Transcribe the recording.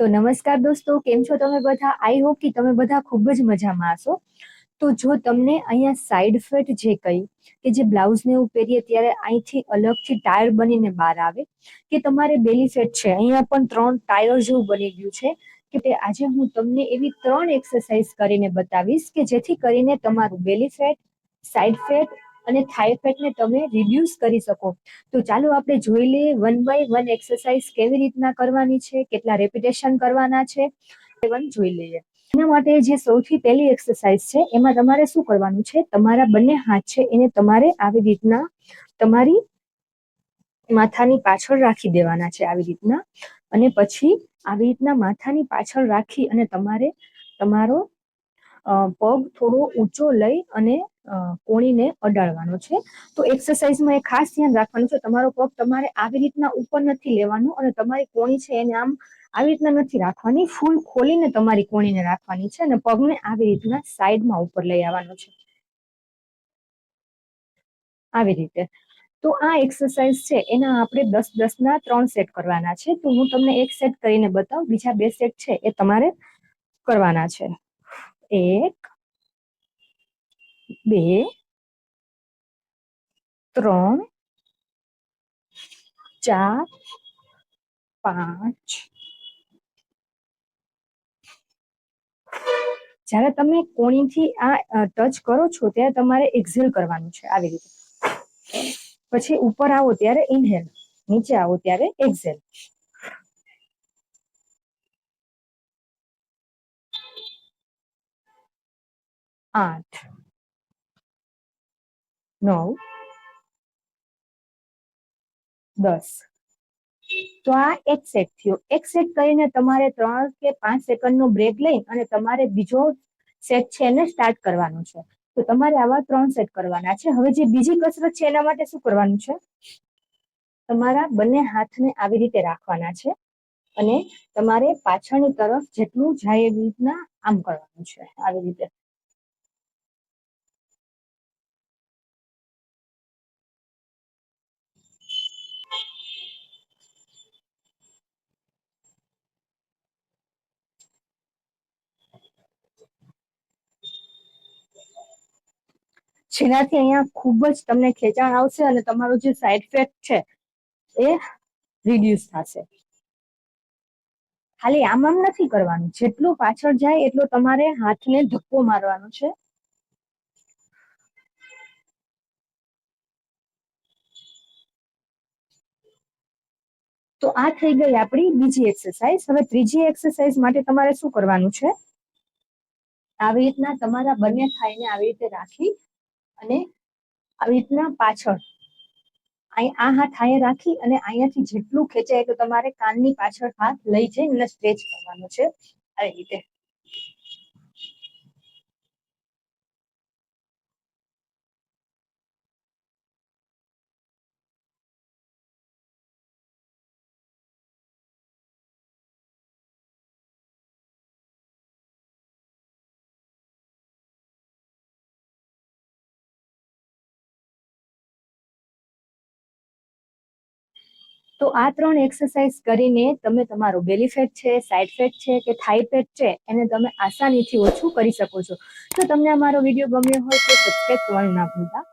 તો નમસ્કાર દોસ્તો, કેમ છો તમે બધા? આઈ હોપ કે તમે બધા ખૂબ જ મજામાં હશો. તો જો તમને અહીંયા સાઈડ ફેટ જે કહી કે જે બ્લાઉઝને એવું પહેરીએ ત્યારે અહીંથી અલગથી ટાયર બનીને બહાર આવે, કે તમારે બેલી ફેટ છે. અહીંયા પણ ત્રણ ટાયર જેવું બની ગયું છે, કે તે આજે હું તમને એવી ત્રણ એક્સરસાઇઝ કરીને બતાવીશ કે જેથી કરીને તમારું બેલી ફેટ સાઈડ ફેટ અને થાઇફેટને તમે રિડ્યુસ કરી શકો. તો ચાલો આપણે જોઈ લઈએ વન બાય વન એક્સરસાઇઝ કેવી રીતના કરવાની છે, કેટલા રેપિટેશન કરવાના છે. વન જોઈ લઈએ. એના માટે જે સૌથી પહેલી એક્સરસાઇઝ છે, એમાં તમારે શું કરવાનું છે, તમારા બંને હાથ છે, એને તમારે આવી રીતના તમારી માથાની પાછળ રાખી દેવાના છે આવી રીતના. અને પછી આવી રીતના માથાની પાછળ રાખી અને તમારે તમારો પગ થોડો ઊંચો લઈ અને કોણીને અડાડવાનો છે. તો એક્સરસાઇઝમાં એ ખાસ ધ્યાન રાખવાનું છે. તમારો પગ તમારે આવી રીતના ઉપર નથી લેવાનો અને તમારી કોણી છે એને આમ આવી રીતના નથી રાખવાની. ફૂલ ખોલીને તમારી કોણીને રાખવાની છે અને પગને આવી રીતના સાઈડમાં ઉપર લઈ આવવાનો છે. આવી રીતે. તો આ એક્સરસાઇઝ છે. એના આપણે દસ દસ ના ત્રણ સેટ કરવાના છે. તો હું તમને એક સેટ કરીને બતાવું. બીજા બે સેટ છે એ તમારે કરવાના છે. એક, બે, ત્રણ, ચાર, પાંચ. જ્યારે તમે કોણીથી આ ટચ કરો છો ત્યારે તમારે એક્ઝેલ કરવાનું છે આવી રીતે. પછી ઉપર આવો ત્યારે ઇનહેલ નીચે આવો ત્યારે એક્ઝેલ આઠ. નવ. દસ. તો આ એક સેટ થયો. એક સેટ કરીને તમારે ત્રણ કે પાંચ સેકન્ડનો બ્રેક લઈ અને તમારે બીજો સેટ છે એને સ્ટાર્ટ કરવાનો છે. તો તમારે આવા ત્રણ સેટ કરવાના છે. હવે જે બીજી કસરત છે એના માટે શું કરવાનું છે? તમારા બંને હાથને આવી રીતે રાખવાના છે અને તમારે પાછળની તરફ જેટલું જાય એવી રીતના આમ કરવાનું છે. આવી રીતે. જેનાથી અહીંયા ખૂબ જ તમને ખેંચાણ આવશે અને તમારું જે સાઈડ ઇફેક્ટ છે એ રિડ્યુસ થશે. ખાલી આમ આમ નથી કરવાનું. જેટલું પાછળ જાય એટલો તમારે હાથને ધક્કો મારવાનો છે. તો આ થઈ ગઈ આપણી બીજી એક્સરસાઇઝ હવે ત્રીજી એક્સરસાઇઝ માટે તમારે શું કરવાનું છે? આવી રીતના તમારા બંને થાઈને આવી રીતે રાખી અને આવી રીતના પાછળ. આ હાથ અહીંયા રાખી અને અહીંયાથી જેટલું ખેંચાય તો તમારે કાનની પાછળ હાથ લઈ જઈને સ્ટ્રેચ કરવાનો છે. આવી રીતે. તો આ ત્રણ એક્સરસાઇઝ કરીને તમે તમારો બેલી ફેટ છે સાઇડ ફેટ છે કે થાઈ ફેટ છે, એને તમે આસાનીથી ઓછું કરી શકો છો. તો તમને અમારો વીડિયો ગમ્યો હોય તો સબસ્ક્રાઈબ કરવાનું ના ભૂલતા.